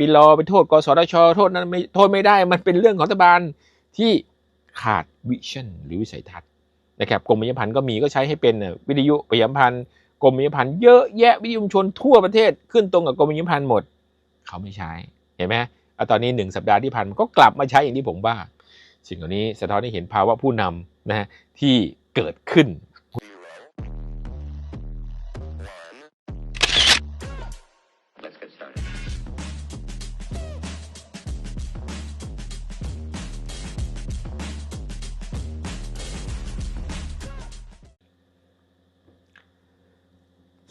มีรอไปโทษกสทชโทษนั้นไม่โทษไม่ได้มันเป็นเรื่องของรัฐบาลที่ขาดวิชั่นหรือวิสัยทัศน์นะครับกรมประชาสัมพันธ์ก็มีก็ใช้ให้เป็นวิทยุประชาสัมพันธ์กรมประชาสัมพันธ์เยอะแยะวิทยุชนทั่วประเทศขึ้นตรงกับกรมประชาสัมพันธ์หมด เขาไม่ใช้เห็นไหมอตอนนี้หนึ่งสัปดาห์ที่ผ่านมาก็กลับมาใช้อย่างที่ผมว่า สิ่งเหล่านี้สะท้อนให้เห็นภาวะผู้นำนะฮะที่เกิดขึ้น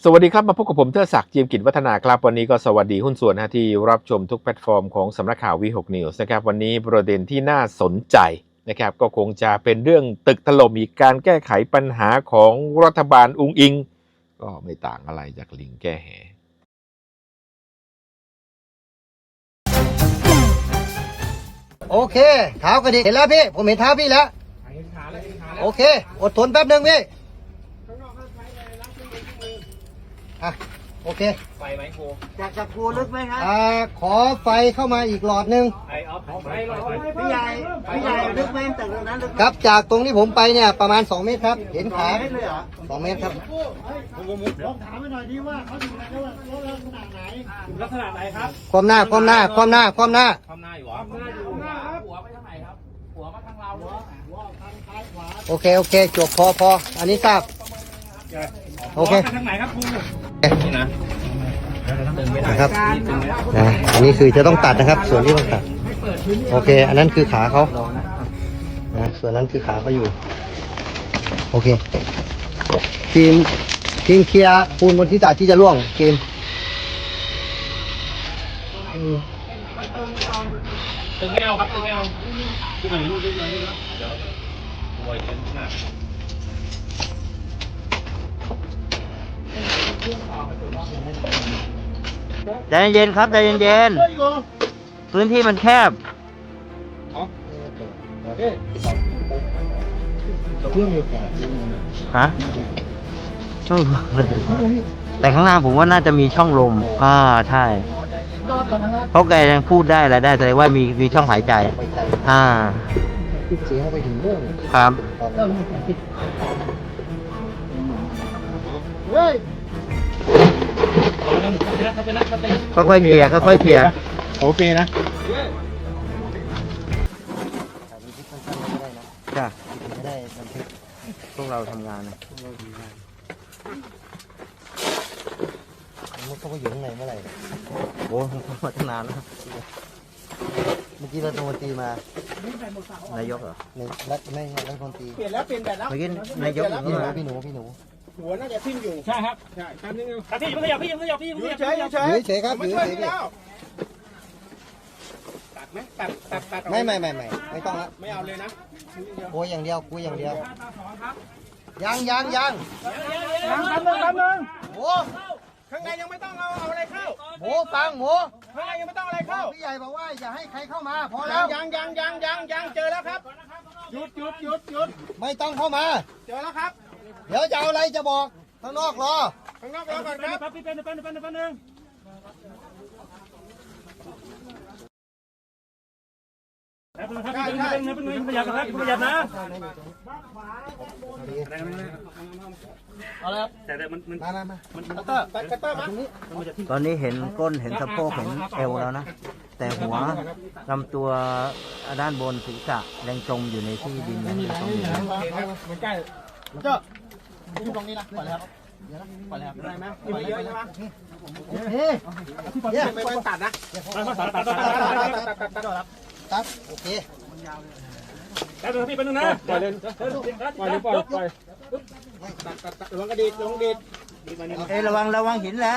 สวัสดีครับ มาพบกับผมเทอศักดิ์จีมกิจวัฒนาครับ วันนี้ก็สวัสดีหุ้นส่วนนะฮะที่รับชมทุกแพลตฟอร์มของสำนักข่าววีหกนิวส์นะครับ วันนี้ประเด็นที่น่าสนใจนะครับ ก็คงจะเป็นเรื่องตึกถล่มอีกการแก้ไขปัญหาของรัฐบาลอุงอิง ก็ไม่ต่างอะไรจากลิงแก้แหโอเคเท้ากระดิกเห็นแล้วพี่ ผมเห็นเท้าพี่แล้วโอเค อดทนแป๊บหนึ่งพี่ อะโอเคไฟไหมครูอยากจะครูลึกไหมครับอ่าขอไฟเข้ามาอีกหลอดหนึ่งไอออฟไฟหรอพี่ใหญ่พี่ใหญ่ลึกไหมจากตรงนั้นครับจากตรงที่ผมไปเนี่ยประมาณ 2 เมตรครับ เห็นขาสองเมตรครับลักษณะไหนครับความหน้าความหน้าความหน้าความหน้า ความหน้าอยู่เหรอความหน้าอยู่หัวไปทางไหนครับ หัวมาทางเราหัวทางซ้ายขวาโอเค โอเคจบพอพออันนี้ทราบโอเคทางไหนครับครู นี่นะนะครับนะอันนี้คือจะต้องตัดนะครับ ส่วนที่ต้องตัด โอเค อันนั้นคือขาเขานะส่วนนั้นคือขาเขาอยู่ โอเคทีมทีมเคลียร์ปูนบนที่ตัดที่จะล่วงทีมตึงแก้วครับตึงแก้วตึงไหนลูกตึงไหนลูกเดี๋ยวโวยเต็มหน้า ใจเย็นๆครับใจเย็นๆพื้นที่มันแคบฮะช่องลมแต่ข้างหน้าผมว่าน่าจะมีช่องลมอ่าใช่เพราะแกยังพูดได้อะไรได้แสดงว่ามีมีช่องหายใจ อ่าเสียงไปถึงเรื่อง ครับค่อยๆเคลียร์ค่อยๆเคลียร์โอเคนะจ้ะไม่ได้บันทึกพวกเราทำงานนะมันเขาก็อยู่ข้างในเมื่อไหร่โอ้ผมมาตั้งนานแล้วเมื่อกี้รัฐมนตรีมานายกเหรอในรัฐไม่ใช่รัฐมนตรีเปลี่ยนแล้วเปลี่ยนแบบแล้วเมื่อกี้นายกอย่างพี่นี้หนูเหรอพี่หนูพี่หนู หัวน่าจะทิ่มอยู่ใช่ครับใช่แป๊บนึงพี่ยังไม่ขยับพี่ยังไม่ขยับพี่ยังไม่ขยับเฉยเฉอยู่เฉยๆครับอยู่เฉยๆพี่ตัดไหมตัดตัดตัดไม่ไม่ไม่ไม่ไม่ต้องละไม่เอาเลยนะคุยอย่างเดียวคุยอย่างเดียวยังยังยังยังแป๊บนึงแป๊บนึงโหข้างในยังไม่ต้องเอาเอาอะไรเข้าโหฟังโหข้างในยังไม่ต้องอะไรเข้าพี่ใหญ่บอกว่าอย่าให้ใครเข้ามาพอยัแล้งวยังยังยังยังยังเจอแล้วครับหยุดหยุดหยุดหยุดไม่ต้องเข้ามา เจอแล้วครับ เดี๋ยวจะเอาอะไรจะบอกข้างนอกรอข้างนอกรอก่อนครับแป๊บแป๊บแป๊บแป๊บแป๊บนึงแป๊บนึงครับแป๊บนึงแป๊บนึงแป๊บนึงขยับนะครับขยับนะเอาเลยครับแต่มันมันมามามามันคัตเตอร์คัตเตอร์มาตอนนี้เห็นก้นเห็นสะโพกเห็นเอวแล้วนะ แต่หัวลำตัวด้านบนศีรษะยังจมอยู่ในที่ดินยังจมอยู่นะมันใกล้ เจ้าที่ตรงนี้นะปล่อยเลยครับเดี๋ยวนะปล่อยเลยครับได้ไหมปล่อยเยอะใช่ไหมเฮ้ยเนี่ยไม่ต้องตัดนะตัดตัดตัดตัดตัดตัดตัดตัดตัดครับโอเคแป๊บนึงพี่แป๊บนึงนะปล่อยเลยปล่อยเลยปล่อยปล่อยตัดตัดตัดลงกระดิกลงกระดิกเอ้ยระวังระวังหินนะ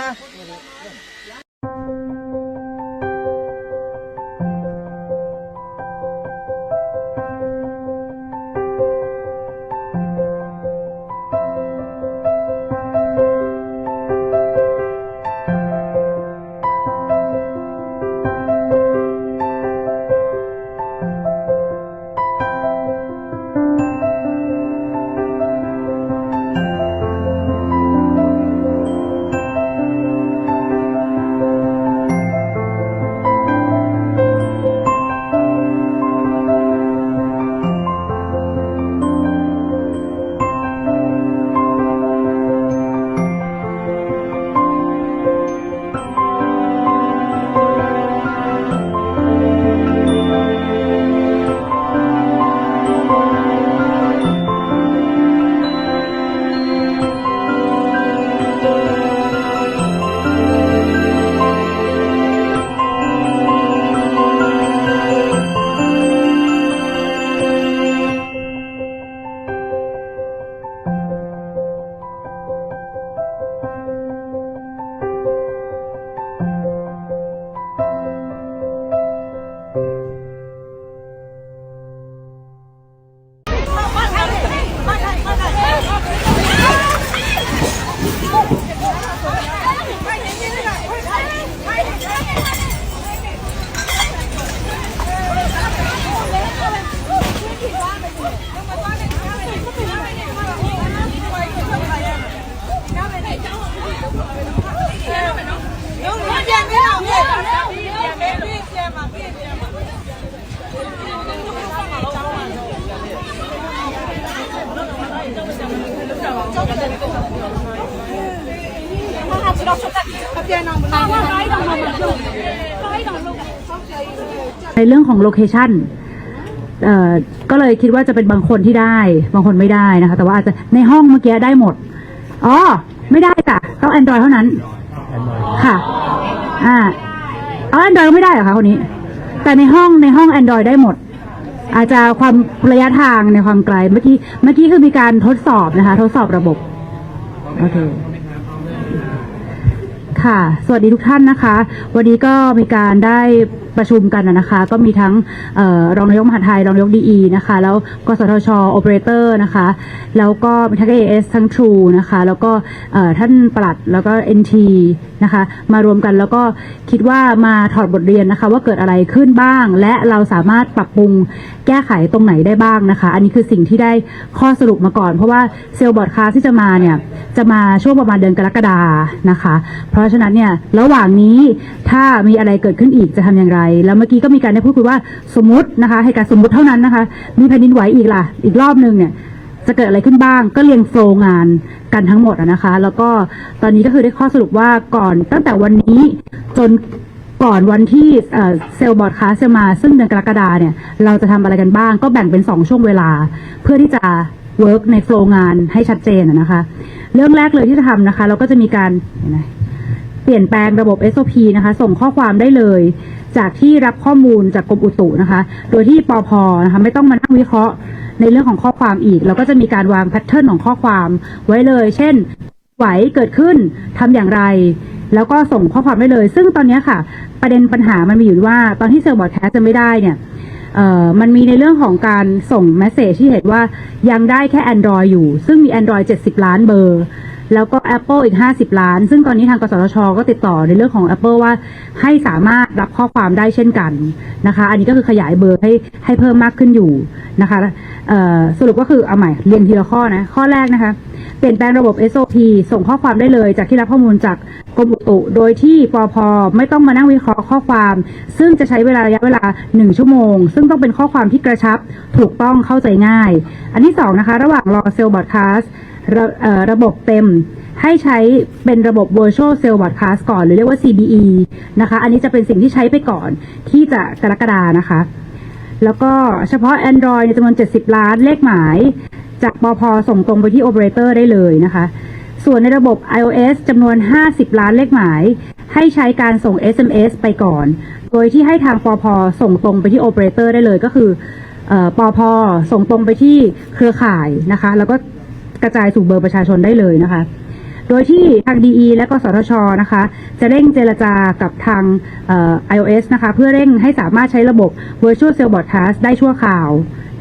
ของโลเคชันเอ่อก็เลยคิดว่าจะเป็นบางคนที่ได้ บางคนไม่ได้นะคะ แต่ว่าอาจจะในห้องเมื่อกี้ได้หมด อ๋อ ไม่ได้ค่ะต้อง Android เท่านั้น ค่ะ อ่าเอา Android ก็ไม่ได้เหรอคะคนนี้ แต่ในห้องในห้อง Android ได้หมด อาจจะความระยะทางในความไกล เมื่อกี้เมื่อกี้คือมีการทดสอบนะคะ ทดสอบระบบ โอเคค่ะ สวัสดีทุกท่านนะคะ วันนี้ก็มีการได้ประชุมกันนะคะ ก็มีทั้งออรองนายกมหาดไทยรองนายกดีนะคะ แล้วกสทชโอเปอเรเตอร์นะคะ แล้วก็มีทั้ง AS ทั้ง True นะคะ แล้วก็ท่านปลัดแล้วก็ NT นะคะ มารวมกันแล้วก็คิดว่ามาถอดบทเรียนนะคะ ว่าเกิดอะไรขึ้นบ้าง และเราสามารถปรับปรุงแก้ไขตรงไหนได้บ้างนะคะ อันนี้คือสิ่งที่ได้ข้อสรุปมาก่อน เพราะว่าเซลล์บอร์ดคาสที่จะมาเนี่ยจะมาช่วงประมาณเดือนกรกฎานะคะ เพราะฉะนั้นเนี่ยระหว่างนี้ถ้ามีอะไรเกิดขึ้นอีกจะทำอย่างไรแล้วเมื่อกี้ก็มีการได้พูดคุยว่าสมมตินะคะ ให้การสมมติเท่านั้นนะคะ มีแผ่นดินไหวอีกล่ะ อีกรอบหนึ่งเนี่ยจะเกิดอะไรขึ้นบ้าง ก็เรียงโฟล์งานกันทั้งหมดนะคะ แล้วก็ตอนนี้ก็คือได้ข้อสรุปว่าก่อนตั้งแต่วันนี้จนก่อนวันที่เซลล์บอร์ดคาสจะมา ซึ่งเดือนกรกฎาเนี่ย เราจะทำอะไรกันบ้าง ก็แบ่งเป็น 2 ช่วงเวลา เพื่อที่จะเวิร์กในโฟล์งานให้ชัดเจนนะคะ เรื่องแรกเลยที่จะทำนะคะ เราก็จะมีการ ปลี่ยนแปลงระบบ SOP นะคะ ส่งข้อความได้เลย จากที่รับข้อมูลจากกรมอุตุนะคะ โดยที่ปอพนะคะไม่ต้องมานั่งวิเคราะห์ในเรื่องของข้อความอีก เราก็จะมีการวางแพทเทิร์นของข้อความไว้เลย เช่น ไหวเกิดขึ้นทำอย่างไร แล้วก็ส่งข้อความได้เลย ซึ่งตอนนี้ค่ะ ประเด็นปัญหามันมีอยู่ว่า ตอนที่เซลล์บอร์ดแคสจะไม่ได้เนี่ยเอ่อมันมีในเรื่องของการส่งเมสเซจที่เห็นว่ายังได้แค่ Android อยู่ ซึ่งมี Android 70 ล้านเบอร์ แล้วก็ Apple อีก 50 ล้าน ซึ่งตอนนี้ทางกสทช ก็ติดต่อในเรื่องของ Apple ว่าให้สามารถรับข้อความได้เช่นกันนะคะ อันนี้ก็คือขยายเบอร์ให้ให้เพิ่มมากขึ้นอยู่นะคะสรุปก็คือเอาใหม่เรียงทีละข้อนะ ข้อแรกนะคะเปลี่ยนแปลงระบบ SOP ส่งข้อความได้เลย จากที่รับข้อมูลจากกรมอุตุ โดยที่ปอพไม่ต้องมานั่งวิเคราะห์ข้อความ ซึ่งจะใช้เวลาระยะเวลา 1 ชั่วโมง ซึ่งต้องเป็นข้อความที่กระชับถูกต้องเข้าใจง่าย อันที่2นะคะ ระหว่างรอเซลล์บอดคาส ระระบบเต็ม ให้ใช้เป็นระบบ Virtual Cell Broadcast ก่อน หรือเรียกว่า CBE นะคะ อันนี้จะเป็นสิ่งที่ใช้ไปก่อนที่จะกรกฎานะคะ แล้วก็เฉพาะ Android ในจำนวน 70 ล้านเลขหมาย จากปอพส่งตรงไปที่โอเปอเรเตอร์ได้เลยนะคะ ส่วนในระบบ iOS จำนวน 50 ล้านเลขหมาย ให้ใช้การส่ง SMS ไปก่อน โดยที่ให้ทางปอพส่งตรงไปที่โอเปอเรเตอร์ได้เลยก็คือออปอพส่งตรงไปที่เครือข่ายนะคะ แล้วก็ กระจายสู่เบอร์ประชาชนได้เลยนะคะ โดยที่ทางดีและก็สทชนะคะ จะเร่งเจรจากับทางเอ่อ iOS นะคะ เพื่อเร่งให้สามารถใช้ระบบ Virtual Cell Broadcast ได้ชั่วคราว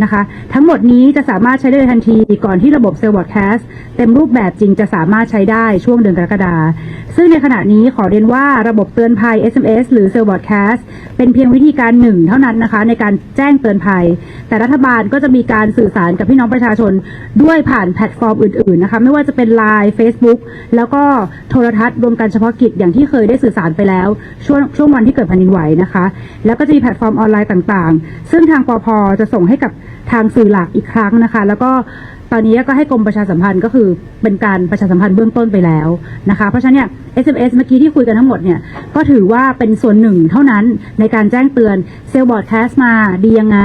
นะคะ ทั้งหมดนี้จะสามารถใช้ได้ทันทีก่อนที่ระบบ Cell Broadcast เต็มรูปแบบจริงจะสามารถใช้ได้ช่วงเดือนกรกฎาคมซึ่งในขณะนี้ขอเรียนว่าระบบเตือนภัย SMS หรือ Cell Broadcast เป็นเพียงวิธีการหนึ่งเท่านั้นนะคะในการแจ้งเตือนภัย แต่รัฐบาลก็จะมีการสื่อสารกับพี่น้องประชาชนด้วยผ่านแพลตฟอร์มอื่นๆนะคะไม่ว่าจะเป็น Line Facebook แล้วก็โทรทัศน์รวมกันเฉพาะกิจอย่างที่เคยได้สื่อสารไปแล้ว ช่วงช่วงวันที่เกิดแผ่นดินไหวนะคะ แล้วก็จะมีแพลตฟอร์มออนไลน์ต่างๆ ซึ่งทางปอพจะส่งให้กับ ทางสื่อหลักอีกครั้งนะคะ แล้วก็ตอนนี้ก็ให้กรมประชาสัมพันธ์ก็คือเป็นการประชาสัมพันธ์เบื้องต้นไปแล้วนะคะ เพราะฉะนั้นเนี่ย SMS เมื่อกี้ที่คุยกันทั้งหมดเนี่ยก็ถือว่าเป็นส่วนหนึ่งเท่านั้นในการแจ้งเตือนเซลล์บอร์ดแคสมาดียังไง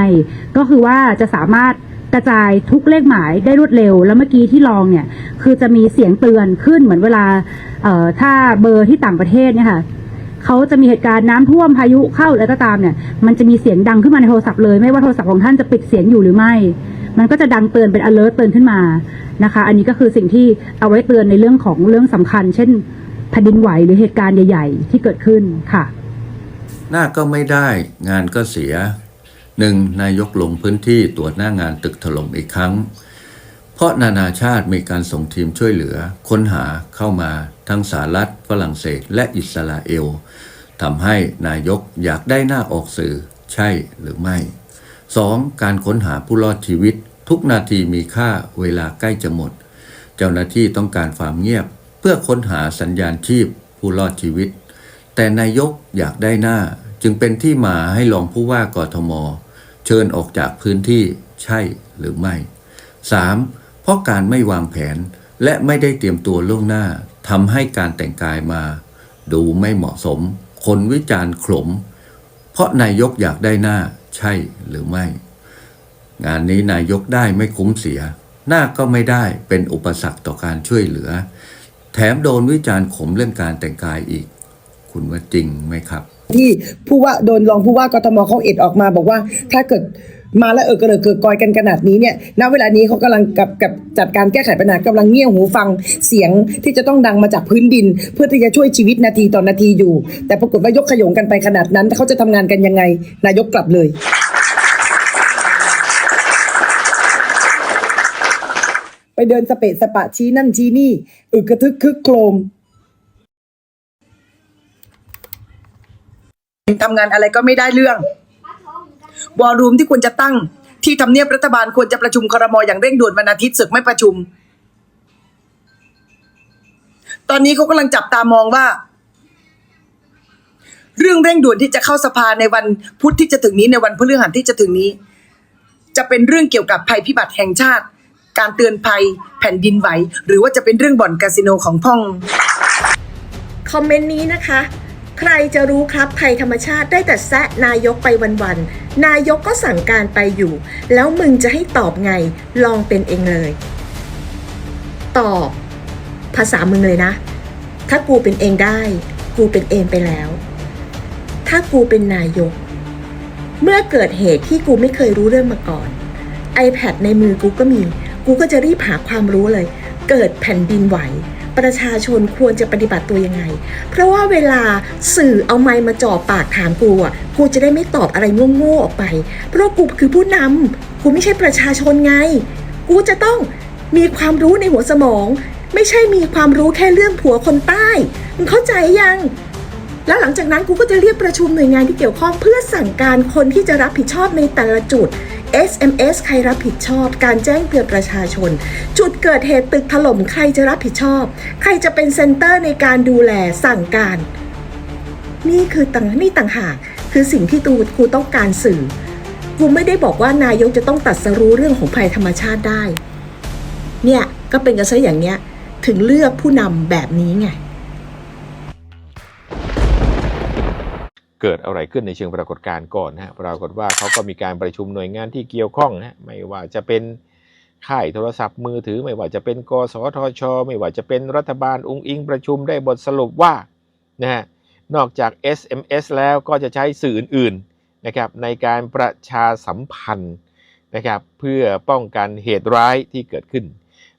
ก็คือว่าจะสามารถกระจายทุกเลขหมายได้รวดเร็ว แล้วเมื่อกี้ที่ลองเนี่ยคือจะมีเสียงเตือนขึ้นเหมือนเวลาถ้าเบอร์ที่ต่างประเทศเนี่ยค่ะ เขาจะมีเหตุการณ์น้ำท่วมพายุเข้าอะไรก็ตามเนี่ย มันจะมีเสียงดังขึ้นมาในโทรศัพท์เลยไม่ว่าโทรศัพท์ของท่านจะปิดเสียงอยู่หรือไม่ มันก็จะดังเตือนเป็น alert เตือนขึ้นมานะคะ อันนี้ก็คือสิ่งที่เอาไว้เตือนในเรื่องของเรื่องสำคัญ เช่นแผ่นดินไหวหรือเหตุการณ์ใหญ่ ๆ ที่เกิดขึ้นค่ะ หน้าก็ไม่ได้งานก็เสียหนึ่งนายกลงพื้นที่ตรวจหน้างานตึกถล่มอีกครั้ง เพราะนานาชาติมีการส่งทีมช่วยเหลือ ค้นหาเข้ามาทั้งสหรัฐฝรั่งเศสและอิสราเอลทำให้นายกอยากได้หน้าออกสื่อใช่หรือไม่ 2. การค้นหาผู้รอดชีวิต ทุกนาทีมีค่าเวลาใกล้จะหมด เจ้าหน้าที่ต้องการความเงียบ เพื่อค้นหาสัญญาณชีพผู้รอดชีวิต แต่นายกอยากได้หน้าจึงเป็นที่มาให้รองผู้ว่ากทม เชิญออกจากพื้นที่ใช่หรือไม่ 3. เพราะการไม่วางแผนและไม่ได้เตรียมตัวล่วงหน้าทำให้การแต่งกายมา ดูไม่เหมาะสม คนวิจารณ์ขลม เพราะนายกอยากได้หน้าใช่หรือไม่ งานนี้นายกได้ไม่คุ้มเสีย หน้าก็ไม่ได้เป็นอุปสรรคต่อการช่วยเหลือ แถมโดนวิจารณ์ขมเรื่องการแต่งกายอีก คุณว่าจริงไหมครับ ที่ผู้ว่าโดนรองผู้ว่ากทมเขาเอ็ดออกมาบอกว่า ถ้าเกิดมาแล้วเออกระเริกเกิดกอยกันขนาดนี้เนี่ยณเวลานี้เขากำลังกับกับจัดการแก้ไขปัญหากำลังเงี่ยหูฟังเสียงที่จะต้องดังมาจากพื้นดิน เพื่อที่จะช่วยชีวิตนาทีต่อนาทีอยู่ แต่ปรากฏว่ายกขยงกันไปขนาดนั้นเขาจะทำงานกันยังไง นายกกลับเลยไปเดินสเปะสปะชี้นั่นชี้นี่ อึกกระทึกคึกโครม ทำงานอะไรก็ไม่ได้เรื่องวอลลุ่มที่ควรจะตั้ง ที่ทำเนียบรัฐบาลควรจะประชุมครมอย่างเร่งด่วนวันอาทิตย์ศึกไม่ประชุม ตอนนี้เขากำลังจับตามองว่า เรื่องเร่งด่วนที่จะเข้าสภาในวันพุธที่จะถึงนี้ในวันพฤหัสที่จะถึงนี้ จะเป็นเรื่องเกี่ยวกับภัยพิบัติแห่งชาติ การเตือนภัยแผ่นดินไหว หรือว่าจะเป็นเรื่องบ่อนคาสิโนของพ่อง คอมเมนต์นี้นะคะ ใครจะรู้ครับภัยธรรมชาติได้แต่แซะนายกไปวันๆ นายกก็สั่งการไปอยู่ แล้วมึงจะให้ตอบไง ลองเป็นเองเลย ตอบ ภาษามึงเลยนะ ถ้ากูเป็นเองได้ กูเป็นเองไปแล้ว ถ้ากูเป็นนายก เมื่อเกิดเหตุที่กูไม่เคยรู้เรื่องมาก่อน iPad ในมือกูก็มี กูก็จะรีบหาความรู้เลย เกิดแผ่นดินไหว ประชาชนควรจะปฏิบัติตัวยังไง เพราะว่าเวลาสื่อเอาไมค์มาจ่อปากถามกูอะกูจะได้ไม่ตอบอะไรโง่ๆออกไป เพราะกูคือผู้นำกูไม่ใช่ประชาชนไง กูจะต้องมีความรู้ในหัวสมอง ไม่ใช่มีความรู้แค่เรื่องผัวคนใต้มึงเข้าใจยังแล้วหลังจากนั้นกูก็จะเรียกประชุมหน่วยงานที่เกี่ยวข้องเพื่อสั่งการคนที่จะรับผิดชอบในแต่ละจุด SMS ใครรับผิดชอบ การแจ้งเตือนประชาชน จุดเกิดเหตุตึกถล่มใครจะรับผิดชอบ ใครจะเป็นเซ็นเตอร์ในการดูแลสั่งการ นี่คือต่างนี่ต่างหากคือสิ่งที่ตูกูต้องการสื่อกูไม่ได้บอกว่านายกจะต้องตัดสรู้เรื่องของภัยธรรมชาติได้ เนี่ยก็เป็นกันซะอย่างเนี้ยถึงเลือกผู้นำแบบนี้ไง เกิดอะไรขึ้นในเชิงปรากฏการณ์ก่อนนะปรากฏว่าเขาก็มีการประชุมหน่วยงานที่เกี่ยวข้องนะฮะไม่ว่าจะเป็นค่ายโทรศัพท์มือถือ ไม่ว่าจะเป็นกสทช ไม่ว่าจะเป็นรัฐบาลองค์อิงประชุมได้บทสรุปว่านะฮะนอกจาก SMS แล้วก็จะใช้สื่ออื่นๆนะครับในการประชาสัมพันธ์นะครับเพื่อป้องกันเหตุร้ายที่เกิดขึ้น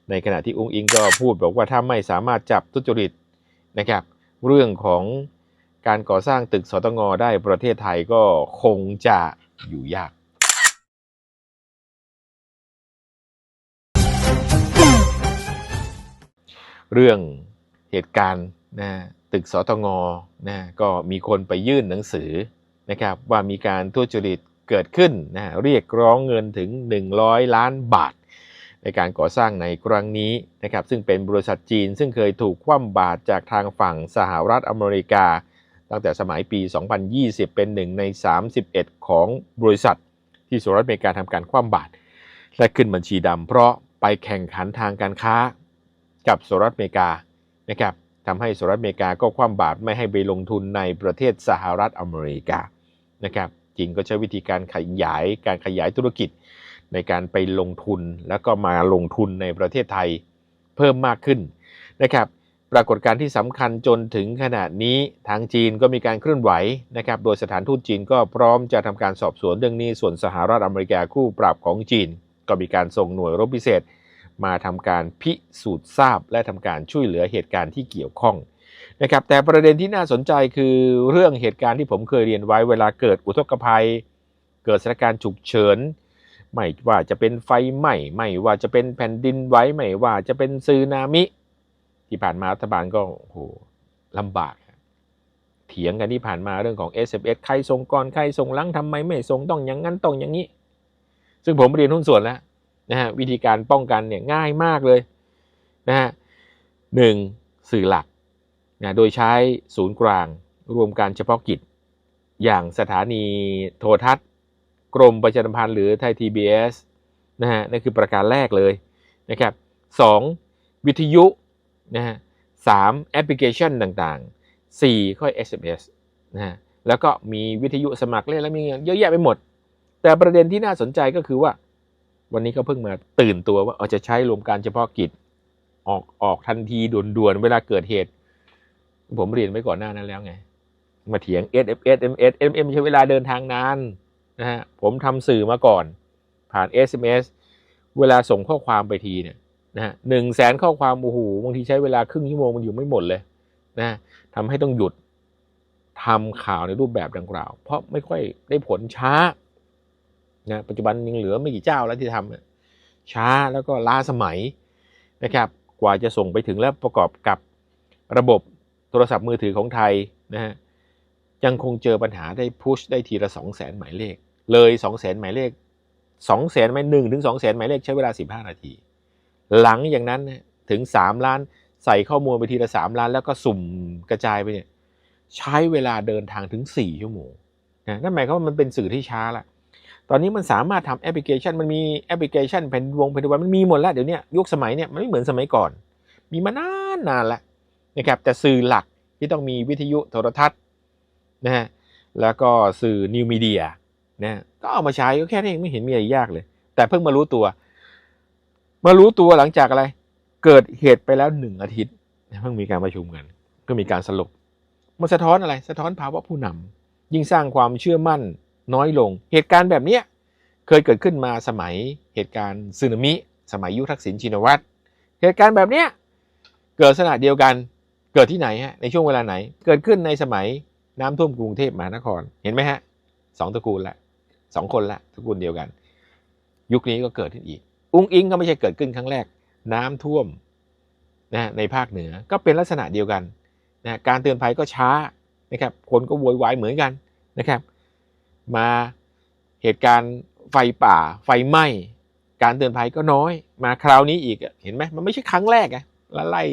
ในขณะที่องค์อิงก็พูดบอกว่าถ้าไม่สามารถจับทุจริตนะครับเรื่องของ การก่อสร้างตึกสตงได้ประเทศไทยก็คงจะอยู่ยากเรื่องเหตุการณ์นะตึกสตงนะก็มีคนไปยื่นหนังสือนะครับว่ามีการทุจริตเกิดขึ้นนะเรียกร้องเงินถึง 100 ล้านบาท ในการก่อสร้างในครั้งนี้นะครับซึ่งเป็นบริษัทจีนซึ่งเคยถูกคว่ำบาตรจากทางฝั่งสหรัฐอเมริกา ตั้งแต่สมัยปี 2020 เป็นหนึ่งใน 31 ของบริษัท ที่สหรัฐอเมริกาทำการคว่ำบาตรและขึ้นบัญชีดำเพราะไปแข่งขันทางการค้ากับสหรัฐอเมริกานะครับทำให้สหรัฐอเมริกาก็คว่ำบาตรไม่ให้ไปลงทุนในประเทศสหรัฐอเมริกานะครับจีนก็ใช้วิธีการขยายการขยายธุรกิจ ในการไปลงทุนแล้วก็มาลงทุนในประเทศไทยเพิ่มมากขึ้นนะครับ ปรากฏการณ์ที่สำคัญจนถึงขณะนี้ทางจีนก็มีการเคลื่อนไหวนะครับ โดยสถานทูตจีนก็พร้อมจะทำการสอบสวนเรื่องนี้ส่วนสหรัฐอเมริกาคู่ปรับของจีน ก็มีการส่งหน่วยรบพิเศษ มาทำการพิสูจน์ทราบ และทำการช่วยเหลือเหตุการณ์ที่เกี่ยวข้องนะครับ แต่ประเด็นที่น่าสนใจคือเรื่องเหตุการณ์ที่ผมเคยเรียนไว้เวลาเกิดอุทกภัย เกิดสถานการณ์ฉุกเฉินไม่ว่าจะเป็นไฟไหม้ไม่ว่าจะเป็นแผ่นดินไหวไม่ว่าจะเป็นซึนามิ ที่ผ่านมารัฐบาลก็โหลำบาก เถียงกันที่ผ่านมาเรื่องของ SMS ใครส่งก่อนใครส่งหลังทำไมไม่ส่งต้องอย่างนั้นต้องอย่างนี้ ซึ่งผมเรียนหุ้นส่วนแล้วนะฮะวิธีการป้องกันเนี่ยง่ายมากเลยนะฮะหนึ่งสื่อหลักนะโดยใช้ศูนย์กลางรวมการเฉพาะกิจ อย่างสถานีโทรทัศน์ กรมประชาสัมพันธ์หรือไทย TBS นะฮะนั่นคือประการแรกเลยนะครับสองวิทยุ นะฮะสามแอปพลิเคชันต่างๆสี่ค่อย SMS นะฮะแล้วก็มีวิทยุสมัครเล่นแล้วมีเงินเยอะแยะไปหมด แต่ประเด็นที่น่าสนใจก็คือว่า วันนี้ก็เพิ่งมาตื่นตัวว่าเอาจะใช้รวมการเฉพาะกิจออกออกทันทีด่วนๆ เวลาเกิดเหตุ ผมเรียนไว้ก่อนหน้านั้นแล้วไง มาเถียง S F S M S M M ใช้เวลาเดินทางนานนะฮะผมทำสื่อมาก่อน ผ่าน S M S เวลาส่งข้อความไปทีเนี่ย นะหนึ่งแสนข้อความโอ้โหบางทีใช้เวลาครึ่งชั่วโมงมันอยู่ไม่หมดเลยนะทำให้ต้องหยุดทำข่าวในรูปแบบดังกล่าว เพราะไม่ค่อยได้ผลช้านะปัจจุบันยังเหลือไม่กี่เจ้าแล้วที่ทำช้าแล้วก็ล้าสมัยนะครับกว่าจะส่งไปถึงแล้วประกอบกับระบบโทรศัพท์มือถือของไทยนะฮะยังคงเจอปัญหาได้พุชได้ทีละสองแสนหมายเลข เลยสองแสนหมายเลขสองแสนหมายหนึ่งถึงสองแสนหมายเลขใช้เวลาสิบห้านาที หลังอย่างนั้นถึงสามล้านใส่ข้อมูลไปทีละสามล้าน แล้วก็สุ่มกระจายไปเนี่ยใช้เวลาเดินทางถึงสี่ชั่วโมงนะนั่นหมายความว่ามันเป็นสื่อที่ช้าละตอนนี้มันสามารถทำแอปพลิเคชัน มันมีแอปพลิเคชันแผ่นวงแผ่นดินมันมีหมดแล้วเดี๋ยวนี้ยุคสมัยเนี่ยมันไม่เหมือนสมัยก่อน มีมานานนานแล้วนะครับแต่สื่อหลักที่ต้องมีวิทยุโทรทัศน์นะฮะแล้วก็สื่อนิวมีเดียนะก็เอามาใช้ก็แค่นี้เองไม่เห็นมีอะไรยากเลย แต่เพิ่งมารู้ตัว มารู้ตัวหลังจากอะไร เกิดเหตุไปแล้วหนึ่งอาทิตย์เพิ่งมีการประชุมกัน ก็มีการสรุปมันสะท้อนอะไร สะท้อนภาวะผู้นำยิ่งสร้างความเชื่อมั่นน้อยลง เหตุการณ์แบบเนี้ยเคยเกิดขึ้นมาสมัยเหตุการณ์สึนามิ สมัยยุคทักษิณชินวัตร เหตุการณ์แบบเนี้ยเกิดสถานเดียวกัน เกิดที่ไหนฮะ ในช่วงเวลาไหน เกิดขึ้นในสมัยน้ำท่วมกรุงเทพมหานคร เห็นไหมฮะสองตระกูลละสองคนละตระกูลเดียวกัน ยุคนี้ก็เกิดขึ้นอีก อุ้งอิงก็ไม่ใช่เกิดขึ้นครั้งแรก น้ำท่วมนะในภาคเหนือก็เป็นลักษณะเดียวกันนะการเตือนภัยก็ช้านะครับ คนก็โวยวายเหมือนกันนะครับ มาเหตุการณ์ไฟป่าไฟไหม้การเตือนภัยก็น้อย มาคราวนี้อีกเห็นไหมมันไม่ใช่ครั้งแรกอะแล้วไล่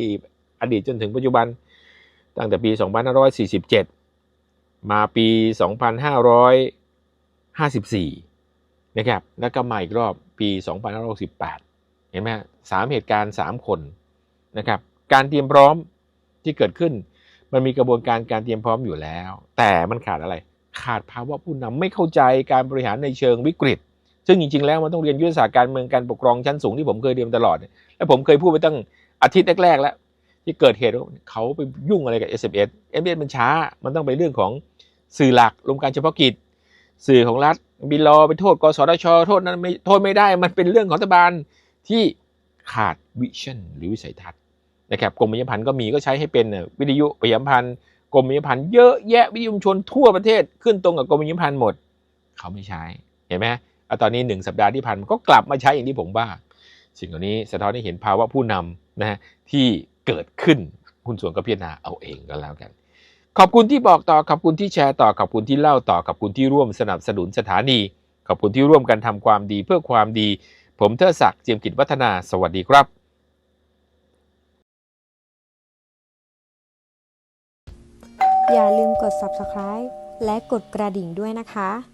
อดีตจนถึงปัจจุบันตั้งแต่ปี 2547 มาปี 2554 นะครับ แล้วก็มาอีกรอบ ปี2568 เห็นไหมฮะสามเหตุการณ์ 3 คนนะครับ การเตรียมพร้อมที่เกิดขึ้น มันมีกระบวนการการเตรียมพร้อมอยู่แล้ว แต่มันขาดอะไร ขาดภาวะผู้นำไม่เข้าใจการบริหารในเชิงวิกฤต ซึ่งจริง ๆ แล้วมันต้องเรียนยุทธศาสตร์การเมืองการปกครองชั้นสูงที่ผมเคยเรียนตลอด และผมเคยพูดไปตั้งอาทิตย์แรกๆแล้วที่เกิดเหตุเขาไปยุ่งอะไรกับ SMS SMS มันช้า มันต้องไปเรื่องของสื่อหลักรวมการเฉพาะกิจ สื่อของรัฐบินรอไปโทษกสทช โทษนั้นไม่โทษไม่ได้มันเป็นเรื่องของรัฐบาลที่ขาดวิชั่นหรือวิสัยทัศน์นะครับกรมประชาสัมพันธ์ก็มีก็ใช้ให้เป็นวิทยุประชาสัมพันธ์กรมประชาสัมพันธ์เยอะแยะวิทยุชุมชนทั่วประเทศขึ้นตรงกับกรมประชาสัมพันธ์หมด เขาไม่ใช้เห็นไหมเอาตอนนี้หนึ่งสัปดาห์ที่ผ่านมาก็กลับมาใช้อย่างที่ผมว่า สิ่งเหล่านี้สะท้อนให้เห็นภาวะผู้นำนะฮะที่เกิดขึ้นคุณส่วนก็พิจารณาเอาเองก็แล้วกัน ขอบคุณที่บอกต่อขอบคุณที่แชร์ต่อขอบคุณที่เล่าต่อขอบคุณที่ร่วมสนับสนุนสถานี ขอบคุณที่ร่วมกันทำความดีเพื่อความดี ผมเทอศักดิ์เจียมกิจวัฒนาสวัสดีครับอย่าลืมกด subscribe และกดกระดิ่งด้วยนะคะ